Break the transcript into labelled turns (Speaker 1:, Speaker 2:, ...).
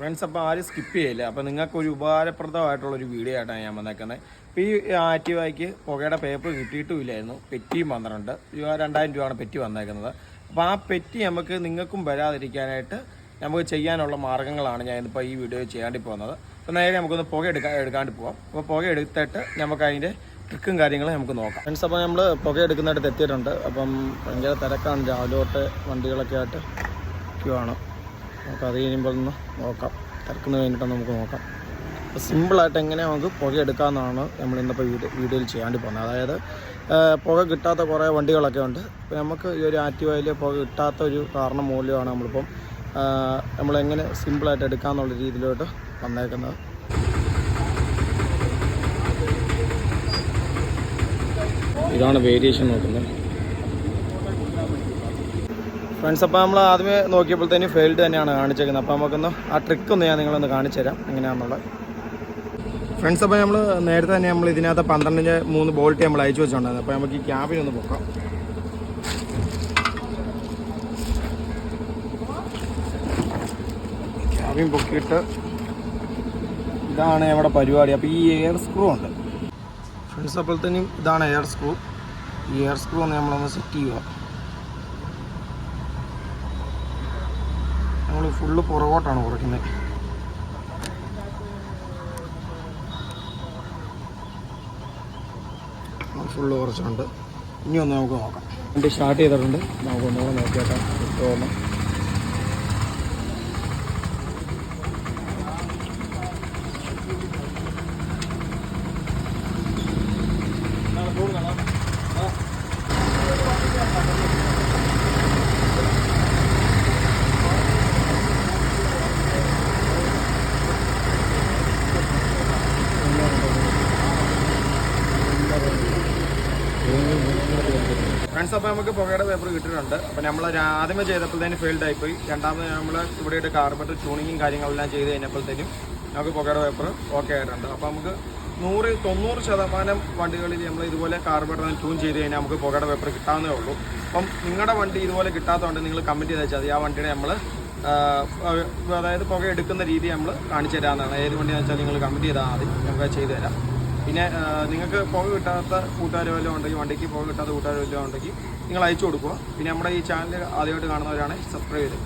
Speaker 1: Friends അപ്പോൾ ആരും skip ചെയ്യില്ല? അപ്പോൾ നിങ്ങൾക്ക് ഒരു ഉപകാരപ്രദമായിട്ടുള്ളൊരു വീഡിയോ ആയിട്ടാണ് ഞാൻ വന്നേക്കുന്നത് ഇപ്പോൾ ഈ ആക്റ്റീവായിക്ക് പുകയുടെ പേപ്പർ കിട്ടിയിട്ടുമില്ലായിരുന്നു. പെറ്റിയും വന്നിട്ടുണ്ട് രണ്ടായിരം രൂപയാണ് പെറ്റി വന്നേക്കുന്നത്. അപ്പോൾ ആ പെറ്റി നമുക്ക് നിങ്ങൾക്കും വരാതിരിക്കാനായിട്ട് നമുക്ക് ചെയ്യാനുള്ള മാർഗങ്ങളാണ് ഞാൻ ഇപ്പോൾ ഈ വീഡിയോ ചെയ്യാണ്ടി പോകുന്നത് അപ്പോൾ നേരെ നമുക്കൊന്ന് പുക എടുക്കാൻ എടുക്കാണ്ട് പോവാം. അപ്പോൾ പുക എടുത്തിട്ട് നമുക്ക് അതിന്റെ ട്രിക്കും കാര്യങ്ങളും നമുക്ക് നോക്കാം. ഫ്രണ്ട്സ് അപ്പോൾ നമ്മൾ പുക എടുക്കുന്നിടത്ത് എത്തിയിട്ടുണ്ട് അപ്പം ഭയങ്കര തിരക്കാണ്. രാവിലെ തൊട്ട് വണ്ടികളൊക്കെ ആയിട്ട് ക്യൂ നമുക്ക് അത് കഴിയുമ്പോൾ ഒന്ന് നോക്കാം. തിരക്കുന്നത് കഴിഞ്ഞിട്ട് നമുക്ക് നോക്കാം. അപ്പോൾ സിമ്പിളായിട്ട് എങ്ങനെ നമുക്ക് പുക എടുക്കാമെന്നാണ് നമ്മൾ ഇന്നിപ്പോൾ വീഡിയോ വീഡിയോയിൽ ചെയ്യാണ്ട് പോകുന്നത്. അതായത് പുക കിട്ടാത്ത കുറേ വണ്ടികളൊക്കെ ഉണ്ട്. അപ്പോൾ നമുക്ക് ഈ ഒരു ആക്റ്റീവയിൽ പുക കിട്ടാത്ത ഒരു കാരണം മൂല്യമാണ് നമ്മളിപ്പം നമ്മളെങ്ങനെ സിമ്പിളായിട്ട് എടുക്കാമെന്നുള്ള രീതിയിലോട്ട് വന്നേക്കുന്നത്. ഇതാണ് വേരിയേഷൻ നോക്കുന്നത്. ഫ്രണ്ട്സ് അപ്പോൾ നമ്മൾ ആദ്യമേ നോക്കിയപ്പോഴത്തേന് ഫെയിൽഡ് തന്നെയാണ് കാണിച്ചേക്കുന്നത്. അപ്പോൾ നമുക്കൊന്ന് ആ ട്രിക്ക് ഒന്ന് ഞാൻ നിങ്ങളൊന്ന് കാണിച്ചു തരാം. എങ്ങനെയാണെന്നുള്ളത് ഫ്രണ്ട്സ് അപ്പോൾ നമ്മൾ നേരത്തെ തന്നെ നമ്മൾ ഇതിനകത്ത് പന്ത്രണ്ടിന്റെ മൂന്ന് ബോൾട്ട് നമ്മൾ അയച്ചു വെച്ചിട്ടുണ്ടായിരുന്നു അപ്പോൾ നമുക്ക് ഈ ക്യാബിനൊന്ന് പൊക്കാം. ക്യാബിൻ പൊക്കിയിട്ട് ഇതാണ് നമ്മുടെ പരിപാടി. അപ്പോൾ ഈ എയർ സ്ക്രൂ ഉണ്ട്. ഫ്രണ്ട്സ് അപ്പോഴത്തേനും ഇതാണ് എയർ സ്ക്രൂ ഈ എയർ സ്ക്രൂ ഒന്ന് നമ്മളൊന്ന് സെറ്റ് ചെയ്യുക. ഫുള്ള് പുറകോട്ടാണ് കുറയ്ക്കുന്നത് ഫുള്ള് കുറച്ചുണ്ട് ഇനി ഒന്ന് നമുക്ക് നോക്കാം. വണ്ടി സ്റ്റാർട്ട് ചെയ്തിട്ടുണ്ട്. നമുക്ക് ഒന്നുകൂടെ നോക്കിയേക്കാം. ഫ്രണ്ട്സ് അപ്പോൾ നമുക്ക് പുകയുടെ പേപ്പർ കിട്ടിയിട്ടുണ്ട്. അപ്പോൾ നമ്മൾ ആദ്യമേ ചെയ്തപ്പോഴത്തേനും ഫെയിൽഡ് ആയിപ്പോയി. രണ്ടാമത് നമ്മൾ ഇവിടെയായിട്ട് കാർബറ്റ് ട്യൂണിങ്ങും കാര്യങ്ങളെല്ലാം ചെയ്ത് കഴിഞ്ഞപ്പോഴത്തേനും നമുക്ക് പുകയുടെ പേപ്പർ ഓക്കെ ആയിട്ടുണ്ട്. അപ്പോൾ നമുക്ക് നൂറ് തൊണ്ണൂറ് ശതമാനം വണ്ടികളിൽ നമ്മൾ ഇതുപോലെ കാർബറ്റർ ട്യൂൺ ചെയ്ത് കഴിഞ്ഞാൽ നമുക്ക് പുകയുടെ പേപ്പർ കിട്ടാവുന്നേ ഉള്ളൂ. അപ്പം നിങ്ങളുടെ വണ്ടി ഇതുപോലെ കിട്ടാത്തതുകൊണ്ട് നിങ്ങൾ കമ്മിറ്റ് ചെയ്താൽ മതി. ആ വണ്ടിയുടെ നമ്മൾ അതായത് പുക എടുക്കുന്ന രീതി നമ്മൾ കാണിച്ചു തരാമെന്നാണ് ഏത് വണ്ടിയെന്ന് വെച്ചാൽ നിങ്ങൾ കമ്മിറ്റ് ചെയ്താൽ മതി. നമുക്ക് ചെയ്തു തരാം. പിന്നെ നിങ്ങൾക്ക് പുക കിട്ടാത്ത കൂട്ടുകാർ വല്ലതും ഉണ്ടെങ്കിൽ വണ്ടിക്ക് പുക കിട്ടാത്ത കൂട്ടുകാർ വല്ലതും ഉണ്ടെങ്കിൽ നിങ്ങൾ അയച്ചു കൊടുക്കുക. പിന്നെ നമ്മുടെ ഈ ചാനൽ ആദ്യമായിട്ട് കാണുന്നവരാണെങ്കിൽ സബ്സ്ക്രൈബ് ചെയ്ത്.